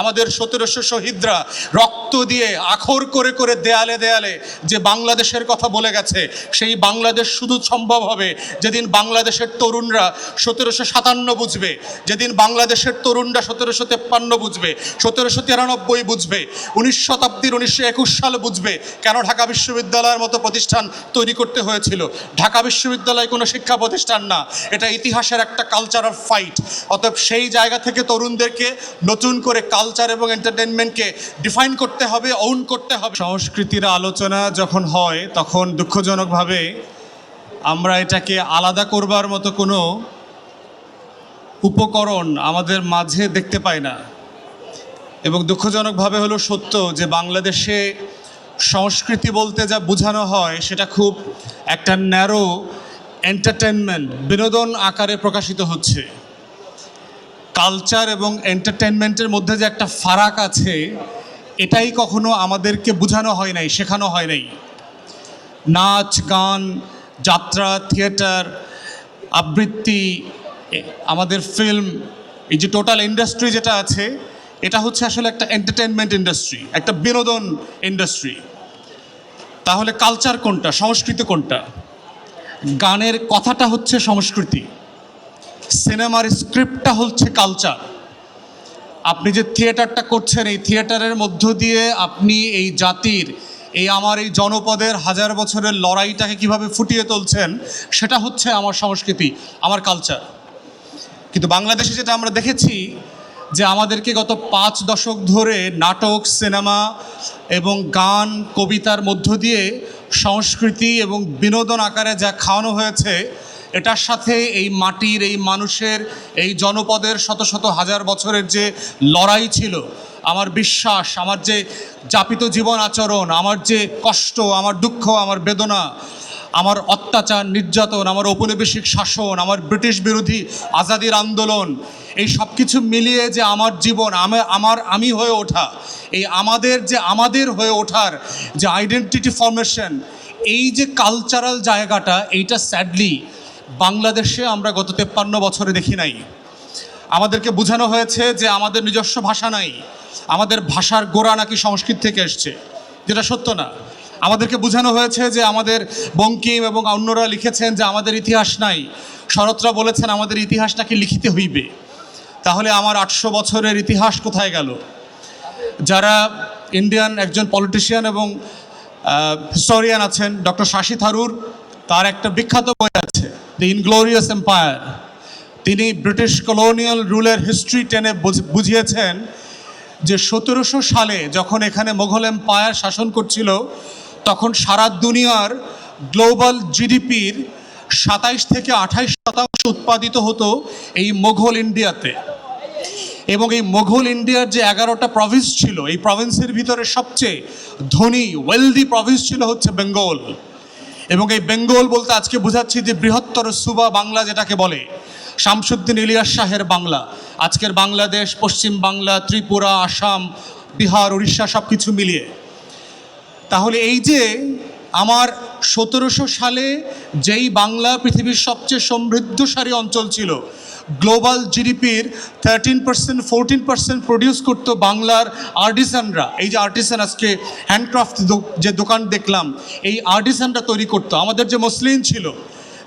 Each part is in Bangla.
আমাদের সতেরোশো শহীদরা রক্ত দিয়ে আখর করে করে দেয়ালে দেয়ালে যে বাংলাদেশের কথা বলে গেছে, সেই বাংলাদেশ শুধু সম্ভব হবে যেদিন বাংলাদেশের তরুণরা সতেরোশো সাতান্ন বুঝবে, যেদিন বাংলাদেশের তরুণরা সতেরোশো তেপ্পান্ন বুঝবে, সতেরোশো তিরানব্বই বুঝবে, উনিশ শতাব্দীর উনিশশো একুশ সাল বুঝবে কেন ঢাকা বিশ্ববিদ্যালয়ের মতো প্রতিষ্ঠান তৈরি করতে হয়েছিল। ঢাকা বিশ্ববিদ্যালয় কোনো শিক্ষা প্রতিষ্ঠান না, এটা ইতিহাসের একটা কালচারাল ফাইট অতএব সেই জায়গা থেকে তরুণদেরকে নতুন করে কালচার এবং এন্টারটেনমেন্টকে ডিফাইন করতে হবে ওন করতে হবে। সংস্কৃতির আলোচনা যখন হয়, তখন দুঃখজনকভাবে আমরা এটাকে আলাদা করবার মতো কোনো উপকরণ আমাদের মাঝে দেখতে পাই না। এবং দুঃখজনকভাবে হলো সত্য যে বাংলাদেশে সংস্কৃতি বলতে যা বোঝানো হয়, সেটা খুব একটা ন্যারো এন্টারটেনমেন্ট বিনোদন আকারে প্রকাশিত হচ্ছে। কালচার এবং এন্টারটেনমেন্টের মধ্যে যে একটা ফারাক আছে, এটাই কখনো আমাদেরকে বোঝানো হয় নাই, শেখানো হয় নাই। নাচ, গান, যাত্রা থিয়েটার আবৃত্তি আমাদের ফিল্ম এই যে টোটাল ইন্ডাস্ট্রি যেটা আছে, এটা হচ্ছে আসলে একটা এন্টারটেনমেন্ট ইন্ডাস্ট্রি একটা বিনোদন ইন্ডাস্ট্রি তাহলে কালচার কোনটা, সংস্কৃতি কোনটা? গানের কথাটা হচ্ছে সংস্কৃতি। সিনেমার স্ক্রিপ্টটা হচ্ছে কালচার। আপনি যে থিয়েটারটা করছেন, এই থিয়েটারের মধ্য দিয়ে আপনি এই জাতির, এই আমার এই জনপদের হাজার বছরের লড়াইটাকে কীভাবে ফুটিয়ে তুলছেন, সেটা হচ্ছে আমার সংস্কৃতি, আমার কালচার। কিন্তু বাংলাদেশে যেটা আমরা দেখেছি, যে আমাদেরকে গত পাঁচ দশক ধরে নাটক, সিনেমা এবং গান, কবিতার মধ্য দিয়ে সংস্কৃতি এবং বিনোদন আকারে যা খাওয়ানো হয়েছে এটার সাথে এই মাটির, এই মানুষের, এই জনপদের শত শত হাজার বছরের যে লড়াই ছিল, আমার বিশ্বাস, আমার যে যাপিত জীবন আচরণ, আমার যে কষ্ট, আমার দুঃখ, আমার বেদনা, আমার অত্যাচার, নির্যাতন, আমার ঔপনিবেশিক শাসন, আমার ব্রিটিশ বিরোধী আজাদির আন্দোলন, এই সব কিছু মিলিয়ে যে আমার জীবন, আমে, আমার, আমি হয়ে ওঠা, এই আমাদের যে, আমাদের হয়ে ওঠার যে আইডেন্টিটি ফর্মেশন এই যে কালচারাল জায়গাটা, এইটা স্যাডলি বাংলাদেশে আমরা গত তেপ্পান্ন বছরে দেখি নাই। আমাদেরকে বোঝানো হয়েছে যে আমাদের নিজস্ব ভাষা নাই। আমাদের ভাষার গোড়া নাকি সংস্কৃত থেকে এসছে, যেটা সত্য না। আমাদেরকে বোঝানো হয়েছে যে আমাদের বঙ্কিম এবং অন্যরা লিখেছেন যে আমাদের ইতিহাস নাই। শরৎরা বলেছেন, আমাদের ইতিহাস নাকি লিখিতে হইবে? তাহলে আমার আটশো বছরের ইতিহাস কোথায় গেল? যারা ইন্ডিয়ান একজন পলিটিশিয়ান এবং হিস্টোরিয়ান আছেন, ডক্টর শাশি থারুর, তার একটা বিখ্যাত বই আছে। দ্য ইনগ্লোরিয়াস এম্পায়ার তিনি ব্রিটিশ কলোনিয়াল রুলের হিস্ট্রি টেনে বুঝ- বুঝিয়েছেন যে সতেরোশো সালে যখন এখানে মোঘল এম্পায়ার শাসন করছিল, তখন সারা দুনিয়ার গ্লোবাল জিডিপির সাতাইশ থেকে আঠাইশ শতাংশ উৎপাদিত হতো এই মোঘল ইন্ডিয়াতে। এবং এই মোঘল ইন্ডিয়ার যে এগারোটা প্রভিন্স ছিল, এই প্রভিন্সের ভিতরে সবচেয়ে ধনী ওয়েলদি প্রভিন্স ছিল হচ্ছে বেঙ্গল। এবং এই বেঙ্গল বলতে আজকে বোঝাচ্ছি যে বৃহত্তর সুবা বাংলা যেটাকে বলে, শামসুদ্দিন ইলিয়াস শাহের বাংলা। আজকের বাংলাদেশ, পশ্চিম বাংলা, ত্রিপুরা, আসাম, বিহার, উড়িষ্যা সব কিছু মিলিয়ে। তাহলে এই যে আমার সতেরোশো সালে যেই বাংলা পৃথিবীর সবচেয়ে সমৃদ্ধশালী অঞ্চল ছিল গ্লোবাল জিডিপির thirteen percent fourteen percent produce করতো বাংলার আর্টিসানরা এই যে আর্টিসান আজকে হ্যান্ডক্রাফট যে দোকান দেখলাম, এই আর্টিসানরা তৈরি করতো। আমাদের যে মসলিন ছিল,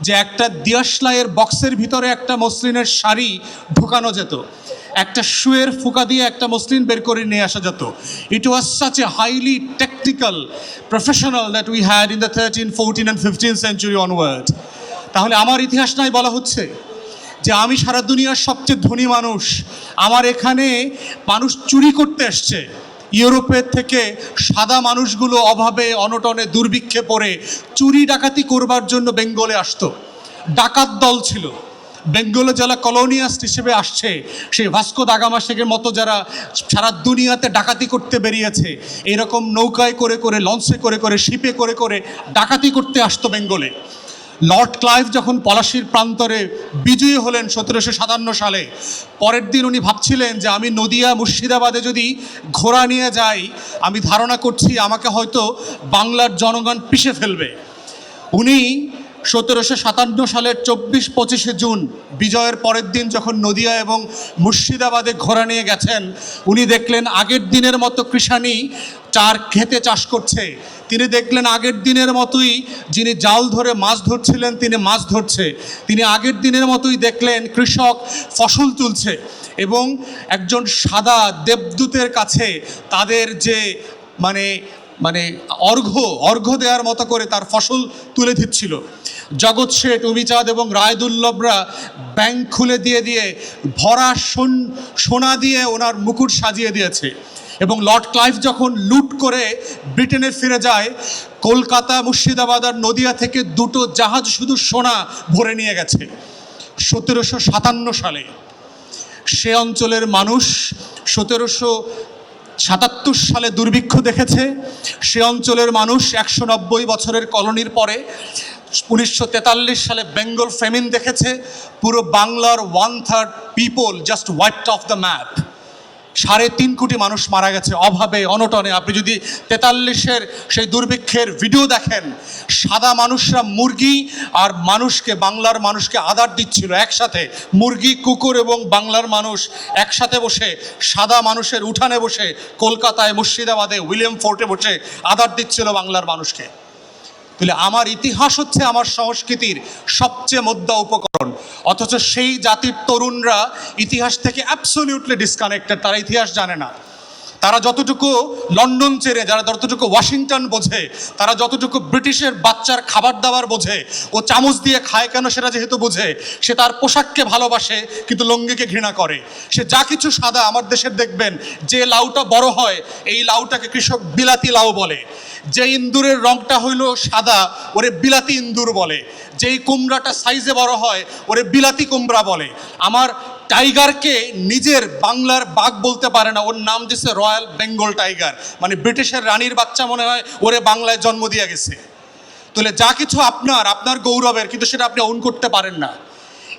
যে একটা দিয়াশলাইয়ের বক্সের ভিতরে একটা মসলিনের শাড়ি ঢুকানো যেত। একটা শুয়ের ফুকা দিয়ে একটা মসলিন বের করে নিয়ে আসা যেত। It was such a highly technical professional that we had in the thirteen fourteen and fifteen century onward তাহলে আমার ইতিহাস নাই বলা হচ্ছে? যে আমি সারা দুনিয়ার সবচেয়ে ধনী মানুষ। আমার এখানে মানুষ চুরি করতে এসছে। ইউরোপের থেকে সাদা মানুষগুলো অভাবে, অনটনে দুর্ভিক্ষে পড়ে চুরি ডাকাতি করবার জন্য বেঙ্গলে আসতো। ডাকাত দল ছিল। বেঙ্গলে যারা কলোনিয়াস্ট হিসেবে আসছে, সেই ভাস্কো দাগামা শেখের মতো যারা সারা দুনিয়াতে ডাকাতি করতে বেরিয়েছে, এরকম নৌকায় করে করে, লঞ্চে করে করে, শিপে করে করে ডাকাতি করতে আসতো বেঙ্গলে। লর্ড ক্লাইভ যখন পলাশির প্রান্তরে বিজয়ী হলেন সতেরোশো সাতান্ন সালে, পরের দিন উনি ভাবছিলেন যে আমি নদিয়া মুর্শিদাবাদে যদি ঘোড়া নিয়ে যাই, আমি ধারণা করছি আমাকে হয়তো বাংলার জনগণ পিষে ফেলবে। উনি সতেরোশো সাতান্ন সালের চব্বিশ পঁচিশে জুন, বিজয়ের পরের দিন যখন নদিয়া এবং মুর্শিদাবাদে ঘোড়া নিয়ে গেছেন, উনি দেখলেন আগের দিনের মতো কৃষানি চার খেতে চাষ করছে। তিনি দেখলেন আগের দিনের মতোই যিনি জাল ধরে মাছ ধরছিলেন, তিনি মাছ ধরছে। তিনি আগের দিনের মতোই দেখলেন কৃষক ফসল তুলছে এবং একজন সাদা দেবদূতের কাছে তাদের যে মানে মানে অর্ঘ্য অর্ঘ্য দেওয়ার মতো করে তার ফসল তুলে দিচ্ছিল। জগৎ শেঠ অভিচাঁদ এবং রায়দুল্লভরা ব্যাংক খুলে দিয়ে দিয়ে ভরা সোন, সোনা দিয়ে ওনার মুকুট সাজিয়ে দিয়েছে। এবং লর্ড ক্লাইভ যখন লুট করে ব্রিটেনে ফিরে যায়, কলকাতা, মুর্শিদাবাদ আর নদিয়া থেকে দুটো জাহাজ শুধু সোনা ভরে নিয়ে গেছে। সতেরোশো সাতান্ন সালে সে অঞ্চলের মানুষ সতেরোশো সাতাত্তর সালে দুর্ভিক্ষ দেখেছে। সে অঞ্চলের মানুষ একশো নব্বই বছরের কলোনির পরে উনিশশো তেতাল্লিশ সালে বেঙ্গল ফেমিন দেখেছে। পুরো বাংলার one third people just wiped off the map সাড়ে তিন কোটি মানুষ মারা গেছে অভাবে, অনটনে। আপনি যদি তেতাল্লিশের সেই দুর্ভিক্ষের ভিডিও দেখেন, সাদা মানুষরা মুরগি আর মানুষকে, বাংলার মানুষকে আদার দিচ্ছিল একসাথে। মুরগি, কুকুর এবং বাংলার মানুষ একসাথে বসে, সাদা মানুষের উঠানে বসে, কলকাতায় মুর্শিদাবাদে উইলিয়াম ফোর্টে বসে আদার দিচ্ছিল বাংলার মানুষকে। তাহলে আমার ইতিহাস হচ্ছে আমার সংস্কৃতির সবচেয়ে মোদ্দা উপকরণ। অথচ সেই জাতির তরুণরা ইতিহাস থেকে অ্যাবসলিউটলি ডিসকানেক্টেড তারা ইতিহাস জানে না। তারা যতটুকু লন্ডন চেনে, যারা যতটুকু ওয়াশিংটন বোঝে, তারা যতটুকু ব্রিটিশের বাচ্চার খাবার দাবার বোঝে, ও চামচ দিয়ে খায় কেন সেটা যেহেতু বোঝে, সে তার পোশাককে ভালোবাসে, কিন্তু লঙ্গিকে ঘৃণা করে। সে যা কিছু সাদা আমার দেশের দেখবেন, যে লাউটা বড় হয়, এই লাউটাকে কৃষক বিলাতি লাউ বলে। যে ইন্দুরের রংটা হইল সাদা, ওরে বিলাতি ইন্দুর বলে। যেই কুমড়াটা সাইজে বড় হয়, ওরে বিলাতি কুমড়া বলে। আমার টাইগারকে নিজের বাংলার বাঘ বলতে পারে না। ওর নাম দিছে রয়্যাল বেঙ্গল টাইগার। মানে ব্রিটিশের রানীর বাচ্চা মনে হয় ওরে বাংলায় জন্ম দিয়ে গেছে। তাহলে যা কিছু আপনার আপনার গৌরবের, কিন্তু সেটা আপনি অন করতে পারেন না।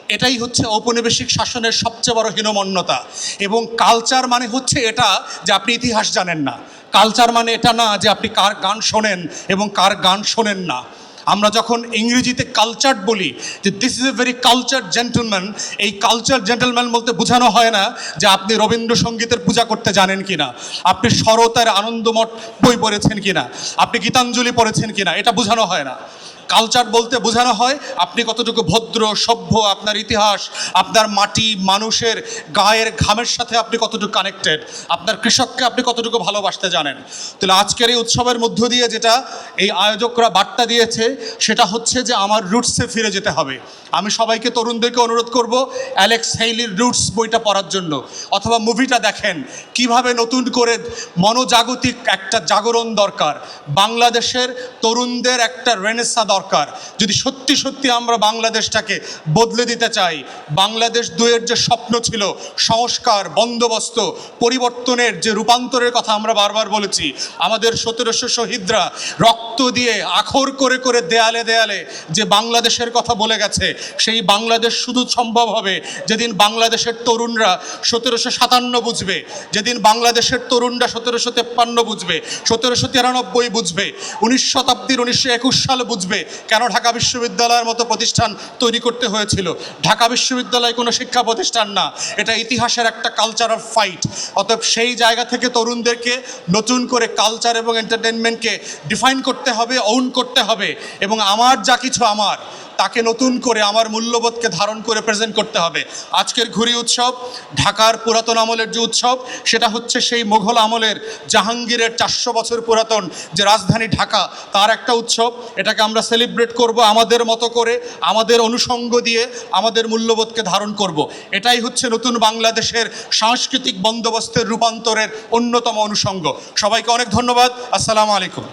এটাই হচ্ছে ঔপনিবেশিক শাসনের সবচেয়ে বড় হীনমন্যতা। এবং কালচার মানে হচ্ছে এটা যে আপনি ইতিহাস জানেন না। কালচার মানে এটা না যে আপনি কার গান শোনেন এবং কার গান শোনেন না। আমরা যখন ইংরেজিতে কালচার বলি যে this is a very culture gentleman এই কালচার জেন্টলম্যান বলতে বোঝানো হয় না যে আপনি রবীন্দ্রসঙ্গীতের পূজা করতে জানেন কি না আপনি শরতের আনন্দমঠ বই পড়েছেন কি না আপনি গীতাঞ্জলি পড়েছেন কি না এটা বোঝানো হয় না। কালচার বলতে বোঝানো হয়, আপনি কতটুকু ভদ্র, সভ্য, আপনার ইতিহাস, আপনার মাটি, মানুষের গায়ের ঘামের সাথে আপনি কতটুকু কানেক্টেড আপনার কৃষককে আপনি কতটুকু ভালোবাসতে জানেন। তাহলে আজকের এই উৎসবের মধ্য দিয়ে যেটা এই আয়োজকরা বার্তা দিয়েছে, সেটা হচ্ছে যে আমার রুটসে ফিরে যেতে হবে। আমি সবাইকে, তরুণদেরকে অনুরোধ করব অ্যালেক্স হেইলির রুটস বইটা পড়ার জন্য, অথবা মুভিটা দেখেন, কীভাবে নতুন করে মনোজাগতিক একটা জাগরণ দরকার। বাংলাদেশের তরুণদের একটা রেনেসা দরকার। যদি সত্যি সত্যি আমরা বাংলাদেশটাকে বদলে দিতে চাই, বাংলাদেশ দুয়ের যে স্বপ্ন ছিল, সংস্কার, বন্দোবস্ত, পরিবর্তনের যে রূপান্তরের কথা আমরা বারবার বলেছি, আমাদের সতেরোশো শহীদরা রক্ত দিয়ে আখর করে করে দেয়ালে দেয়ালে যে বাংলাদেশের কথা বলে গেছে, সেই বাংলাদেশ শুধু সম্ভব হবে যেদিন বাংলাদেশের তরুণরা সতেরোশো সাতান্ন বুঝবে, যেদিন বাংলাদেশের তরুণরা সতেরোশো তেপ্পান্ন বুঝবে, সতেরোশো তিরানব্বই বুঝবে, উনিশ শতাব্দীর উনিশশো একুশ সাল বুঝবে কেন ঢাকা বিশ্ববিদ্যালয়ের মতো প্রতিষ্ঠান তৈরি করতে হয়েছিল? ঢাকা বিশ্ববিদ্যালয় কোনো শিক্ষা প্রতিষ্ঠান না। এটা ইতিহাসের একটা কালচার অফ ফাইট অতএব সেই জায়গা থেকে তরুণদেরকে নতুন করে কালচার এবং এন্টারটেনমেন্টকে ডিফাইন করতে হবে ওন করতে হবে। এবং আমার যা কিছু আমার তাকে নতুন করে আমার মূল্যবোধকে ধারণ করে প্রেজেন্ট করতে হবে। আজকের ঘুরি উৎসব, ঢাকার পুরাতন আমলের যে উৎসব, সেটা হচ্ছে সেই মোঘল আমলের জাহাঙ্গীরের চারশো বছর পুরাতন যে রাজধানী ঢাকা, তার একটা উৎসব। এটাকে আমরা সেলিব্রেট করব আমাদের মতো করে, আমাদের অনুষঙ্গ দিয়ে আমাদের মূল্যবোধকে ধারণ করব। এটাই হচ্ছে নতুন বাংলাদেশের সাংস্কৃতিক বন্দোবস্তের রূপান্তরের অন্যতম অনুষঙ্গ। সবাইকে অনেক ধন্যবাদ। আসসালামু আলাইকুম।